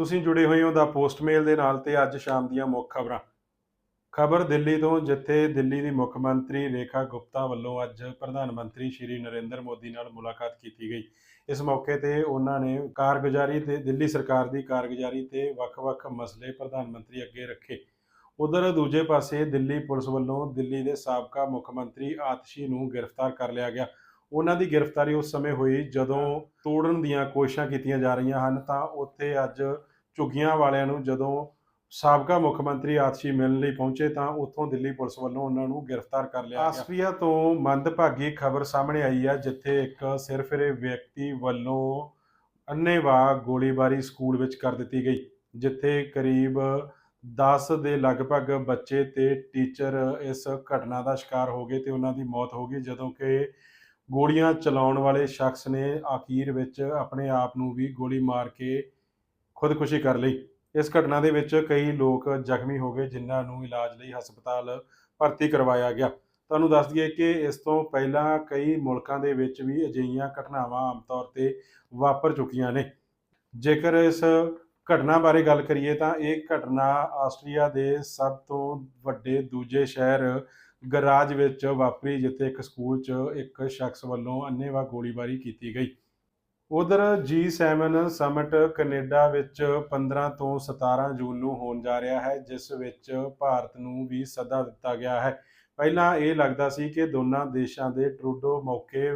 ਤੁਸੀਂ ਜੁੜੇ ਹੋਏ ਹੋ ਦਾ ਪੋਸਟਮੇਲ ਦੇ ਨਾਲ ਤੇ ਅੱਜ ਸ਼ਾਮ ਦੀਆਂ ਮੁੱਖ ਖਬਰਾਂ। ਖਬਰ ਦਿੱਲੀ ਤੋਂ, ਜਿੱਥੇ ਦਿੱਲੀ ਦੀ ਮੁੱਖ ਮੰਤਰੀ ਰੇਖਾ ਗੁਪਤਾ ਵੱਲੋਂ ਅੱਜ ਪ੍ਰਧਾਨ ਮੰਤਰੀ ਸ਼੍ਰੀ ਨਰਿੰਦਰ ਮੋਦੀ ਨਾਲ ਮੁਲਾਕਾਤ ਕੀਤੀ ਗਈ। ਇਸ ਮੌਕੇ ਤੇ ਉਹਨਾਂ ਨੇ ਕਾਰਗੁਜ਼ਾਰੀ ਤੇ, ਦਿੱਲੀ ਸਰਕਾਰ ਦੀ ਕਾਰਗੁਜ਼ਾਰੀ ਤੇ ਵੱਖ-ਵੱਖ ਮਸਲੇ ਪ੍ਰਧਾਨ ਮੰਤਰੀ ਅੱਗੇ ਰੱਖੇ। ਉਧਰ ਦੂਜੇ ਪਾਸੇ ਦਿੱਲੀ ਪੁਲਿਸ ਵੱਲੋਂ ਦਿੱਲੀ ਦੇ ਸਾਬਕਾ ਮੁੱਖ ਮੰਤਰੀ ਆਤਸ਼ੀ ਨੂੰ ਗ੍ਰਿਫਤਾਰ ਕਰ ਲਿਆ ਗਿਆ। ਉਹਨਾਂ ਦੀ ਗ੍ਰਿਫਤਾਰੀ ਉਸ ਸਮੇਂ ਹੋਈ ਜਦੋਂ ਤੋੜਨ ਦੀਆਂ ਕੋਸ਼ਿਸ਼ਾਂ ਕੀਤੀਆਂ ਜਾ ਰਹੀਆਂ ਹਨ, ਤਾਂ ਉੱਥੇ ਅੱਜ ਝੁੱਗੀਆਂ ਵਾਲਿਆਂ ਨੂੰ ਜਦੋਂ ਸਾਬਕਾ ਮੁੱਖ ਮੰਤਰੀ ਆਤਸ਼ੀ ਮਿਲਣ ਲਈ ਪਹੁੰਚੇ, ਤਾਂ ਉੱਥੋਂ ਦਿੱਲੀ ਪੁਲਿਸ ਵੱਲੋਂ ਉਹਨਾਂ ਨੂੰ ਗ੍ਰਿਫਤਾਰ ਕਰ ਲਿਆ ਗਿਆ। ਆਸਟਰੀਆ ਤੋਂ ਮੰਦਭਾਗੀ ਖਬਰ ਸਾਹਮਣੇ ਆਈ ਹੈ, ਜਿੱਥੇ ਇੱਕ ਸਿਰਫਿਰੇ ਵਿਅਕਤੀ ਵੱਲੋਂ ਅੰਨ੍ਹੇਵਾਹ ਗੋਲੀਬਾਰੀ ਸਕੂਲ ਵਿੱਚ ਕਰ ਦਿੱਤੀ ਗਈ, ਜਿੱਥੇ ਕਰੀਬ 10 ਦੇ ਲਗਭਗ ਬੱਚੇ ਤੇ ਟੀਚਰ ਇਸ ਘਟਨਾ ਦਾ ਸ਼ਿਕਾਰ ਹੋ ਗਏ ਤੇ ਉਹਨਾਂ ਦੀ ਮੌਤ ਹੋ ਗਈ, ਜਦੋਂ ਕਿ ਗੋਲੀਆਂ ਚਲਾਉਣ ਵਾਲੇ ਸ਼ਖਸ ਨੇ ਆਖੀਰ ਵਿੱਚ ਆਪਣੇ ਆਪ ਨੂੰ ਵੀ ਗੋਲੀ ਮਾਰ ਕੇ ਖੁਦਕੁਸ਼ੀ ਕਰ ਲਈ। ਇਸ ਘਟਨਾ ਦੇ ਵਿੱਚ ਕਈ ਲੋਕ ਜ਼ਖਮੀ ਹੋ ਗਏ, ਜਿਨ੍ਹਾਂ ਨੂੰ ਇਲਾਜ ਲਈ ਹਸਪਤਾਲ ਭਰਤੀ ਕਰਵਾਇਆ ਗਿਆ। ਤੁਹਾਨੂੰ ਦੱਸ ਦਈਏ ਕਿ ਇਸ ਤੋਂ ਪਹਿਲਾਂ ਕਈ ਮੁਲਕਾਂ ਦੇ ਵਿੱਚ ਵੀ ਅਜਿਹੀਆਂ ਘਟਨਾਵਾਂ ਆਮ ਤੌਰ ਤੇ ਵਾਪਰ ਚੁੱਕੀਆਂ ਨੇ। ਜੇਕਰ ਇਸ ਘਟਨਾ ਬਾਰੇ ਗੱਲ ਕਰੀਏ ਤਾਂ ਇਹ ਘਟਨਾ ਆਸਟਰੀਆ ਦੇ ਸਭ ਤੋਂ ਵੱਡੇ ਦੂਜੇ ਸ਼ਹਿਰ ਗਰਾਜ ਵਿੱਚ ਵਾਪਰੀ, ਜਿੱਥੇ ਇੱਕ ਸਕੂਲ 'ਚ ਇੱਕ ਸ਼ਖਸ ਵੱਲੋਂ ਅੰਨ੍ਹੇਵਾਹ ਗੋਲੀਬਾਰੀ ਕੀਤੀ ਗਈ। ਉਧਰ G7 ਸਮਿਟ ਕੈਨੇਡਾ ਵਿੱਚ 15 ਤੋਂ 17 ਜੂਨ ਨੂੰ ਹੋਣ ਜਾ ਰਿਹਾ ਹੈ, ਜਿਸ ਵਿੱਚ ਭਾਰਤ ਨੂੰ ਵੀ ਸੱਦਾ ਦਿੱਤਾ ਗਿਆ ਹੈ। ਪਹਿਲਾਂ ਇਹ ਲੱਗਦਾ ਸੀ ਕਿ ਦੋਨਾਂ ਦੇਸ਼ਾਂ ਦੇ ਟਰੂਡੋ ਮੌਕੇ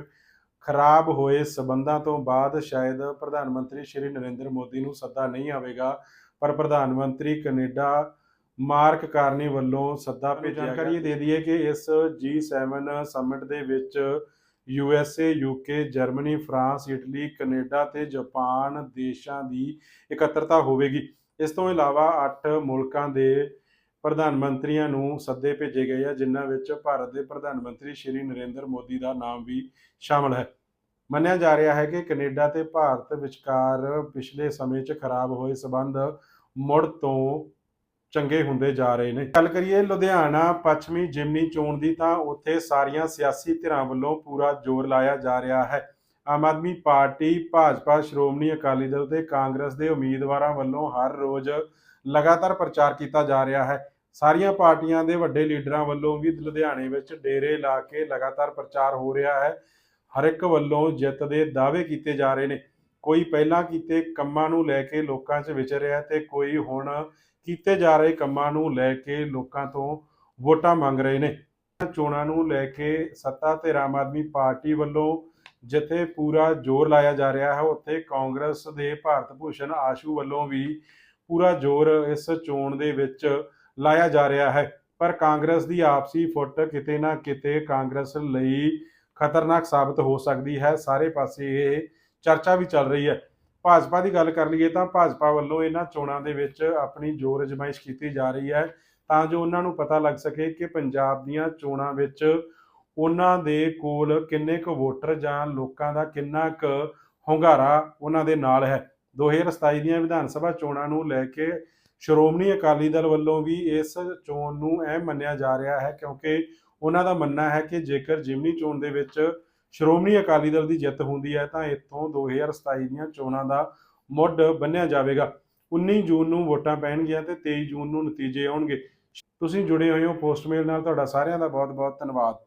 ਖਰਾਬ ਹੋਏ ਸਬੰਧਾਂ ਤੋਂ ਬਾਅਦ ਸ਼ਾਇਦ ਪ੍ਰਧਾਨ ਮੰਤਰੀ ਸ਼੍ਰੀ ਨਰਿੰਦਰ ਮੋਦੀ ਨੂੰ ਸੱਦਾ ਨਹੀਂ ਆਵੇਗਾ, ਪਰ ਪ੍ਰਧਾਨ ਮੰਤਰੀ ਕੈਨੇਡਾ ਮਾਰਕ ਕਾਰਨੀ ਵੱਲੋਂ ਸੱਦਾ ਭੇਜਿਆ ਜਾਣਕਾਰੀ ਦੇ ਦਈਏ ਕਿ ਇਸ G7 ਸਮਿਟ ਦੇ ਵਿੱਚ U S A U K Germany France Italy Canada ਤੇ ਜਾਪਾਨ ਦੇਸ਼ਾਂ ਦੀ ਇਕੱਤਰਤਾ ਹੋਵੇਗੀ। ਇਸ ਤੋਂ ਇਲਾਵਾ 8 ਮੁਲਕਾਂ ਦੇ ਪ੍ਰਧਾਨ ਮੰਤਰੀਆਂ ਨੂੰ ਸੱਦੇ ਭੇਜੇ ਗਏ ਆ ਜਿਨ੍ਹਾਂ ਵਿੱਚ ਭਾਰਤ ਦੇ ਪ੍ਰਧਾਨ ਮੰਤਰੀ ਸ਼੍ਰੀ ਨਰਿੰਦਰ ਮੋਦੀ ਦਾ ਨਾਮ ਵੀ ਸ਼ਾਮਲ ਹੈ। ਮੰਨਿਆ ਜਾ ਰਿਹਾ ਹੈ ਕਿ ਕੈਨੇਡਾ ਤੇ ਭਾਰਤ ਵਿਚਕਾਰ ਪਿਛਲੇ ਸਮੇਂ 'ਚ ਖਰਾਬ ਹੋਏ ਸਬੰਧ ਮੁੜ ਤੋਂ ਚੰਗੇ ਹੁੰਦੇ ਜਾ ਰਹੇ ਨੇ। ਗੱਲ ਕਰੀਏ ਲੁਧਿਆਣਾ, ਪੱਛਮੀ ਜਿਮਨੀ ਚੋਣ ਦੀ ਤਾਂ ਉੱਥੇ ਸਾਰੀਆਂ ਸਿਆਸੀ ਧਿਰਾਂ ਵੱਲੋਂ ਪੂਰਾ ਜ਼ੋਰ ਲਾਇਆ ਜਾ ਰਿਹਾ ਹੈ। ਆਮ ਆਦਮੀ ਪਾਰਟੀ, ਭਾਜਪਾ, ਸ਼੍ਰੋਮਣੀ ਅਕਾਲੀ ਦਲ ਤੇ ਕਾਂਗਰਸ ਦੇ ਉਮੀਦਵਾਰਾਂ ਵੱਲੋਂ ਹਰ ਰੋਜ਼ ਲਗਾਤਾਰ ਪ੍ਰਚਾਰ ਕੀਤਾ ਜਾ ਰਿਹਾ ਹੈ। ਸਾਰੀਆਂ ਪਾਰਟੀਆਂ ਦੇ ਵੱਡੇ ਲੀਡਰਾਂ ਵੱਲੋਂ ਵੀ ਲੁਧਿਆਣੇ ਵਿੱਚ ਡੇਰੇ ਲਾ ਕੇ ਲਗਾਤਾਰ ਪ੍ਰਚਾਰ ਹੋ ਰਿਹਾ ਹੈ। ਹਰ ਇੱਕ ਵੱਲੋਂ ਜਿੱਤ ਦੇ ਦਾਅਵੇ ਕੀਤੇ ਜਾ ਰਹੇ ਨੇ। ਕੋਈ ਪਹਿਲਾਂ ਕੀਤੇ ਕੰਮਾਂ ਨੂੰ ਲੈ ਕੇ ਲੋਕਾਂ 'ਚ ਵਿਚਰਿਆ ਤੇ ਕੋਈ ਹੁਣ ਕੀਤੇ ਜਾ ਰਹੇ ਕੰਮਾਂ ਨੂੰ ਲੈ ਕੇ ਲੋਕਾਂ ਤੋਂ ਵੋਟਾਂ ਮੰਗ ਰਹੇ ਨੇ। ਚੋਣਾਂ ਨੂੰ ਲੈ ਕੇ ਸੱਤਾ ਤੇ ਆਮ ਆਦਮੀ ਪਾਰਟੀ ਵੱਲੋਂ ਜਿੱਥੇ ਪੂਰਾ ਜ਼ੋਰ ਲਾਇਆ ਜਾ ਰਿਹਾ ਹੈ, ਉੱਥੇ ਕਾਂਗਰਸ ਦੇ ਭਾਰਤ ਭੂਸ਼ਣ ਆਸ਼ੂ ਵੱਲੋਂ ਵੀ ਪੂਰਾ ਜ਼ੋਰ ਇਸ ਚੋਣ ਦੇ ਵਿੱਚ ਲਾਇਆ ਜਾ ਰਿਹਾ ਹੈ। ਪਰ ਕਾਂਗਰਸ ਦੀ ਆਪਸੀ ਫੁੱਟ ਕਿਤੇ ਨਾ ਕਿਤੇ ਕਾਂਗਰਸ ਲਈ ਖਤਰਨਾਕ ਸਾਬਤ ਹੋ ਸਕਦੀ ਹੈ। ਸਾਰੇ ਪਾਸੇ ਇਹ ਚਰਚਾ ਵੀ ਚੱਲ ਰਹੀ ਹੈ। ਭਾਜਪਾ ਦੀ ਗੱਲ ਕਰ ਲਈਏ ਤਾਂ ਭਾਜਪਾ ਵੱਲੋਂ ਇਹਨਾਂ ਚੋਣਾਂ ਦੇ ਵਿੱਚ ਆਪਣੀ ਜ਼ੋਰ ਅਜਮਾਇਸ਼ ਕੀਤੀ ਜਾ ਰਹੀ ਹੈ ਤਾਂ ਜੋ ਉਹਨਾਂ ਨੂੰ ਪਤਾ ਲੱਗ ਸਕੇ ਕਿ ਪੰਜਾਬ ਦੀਆਂ ਚੋਣਾਂ ਵਿੱਚ ਉਹਨਾਂ ਦੇ ਕੋਲ ਕਿੰਨੇ ਕੁ ਵੋਟਰ ਜਾਂ ਲੋਕਾਂ ਦਾ ਕਿੰਨਾ ਕੁ ਹੁੰਗਾਰਾ ਉਹਨਾਂ ਦੇ ਨਾਲ ਹੈ। 2027 ਦੀਆਂ ਵਿਧਾਨ ਸਭਾ ਚੋਣਾਂ ਨੂੰ ਲੈ ਕੇ ਸ਼੍ਰੋਮਣੀ ਅਕਾਲੀ ਦਲ ਵੱਲੋਂ ਵੀ ਇਸ ਚੋਣ ਨੂੰ ਅਹਿਮ ਮੰਨਿਆ ਜਾ ਰਿਹਾ ਹੈ ਕਿਉਂਕਿ ਉਹਨਾਂ ਦਾ ਮੰਨਣਾ ਹੈ ਕਿ ਜੇਕਰ ਜਿਮਨੀ ਚੋਣ ਦੇ ਵਿੱਚ ਸ਼੍ਰੋਮਣੀ ਅਕਾਲੀ ਦਲ ਦੀ ਜਿੱਤ ਹੁੰਦੀ ਹੈ ਤਾਂ ਇੱਥੋਂ 2027 ਦੀਆਂ ਚੋਣਾਂ ਦਾ ਮੁੱਢ ਬੰਨਿਆ ਜਾਵੇਗਾ। 19 ਜੂਨ ਨੂੰ ਵੋਟਾਂ ਪੈਣਗੀਆਂ ਤੇ 23 ਜੂਨ ਨੂੰ ਨਤੀਜੇ ਆਉਣਗੇ। ਤੁਸੀਂ ਜੁੜੇ ਹੋਏ ਹੋ ਪੋਸਟਮੇਲ ਨਾਲ। ਤੁਹਾਡਾ ਸਾਰਿਆਂ ਦਾ ਬਹੁਤ-ਬਹੁਤ ਧੰਨਵਾਦ।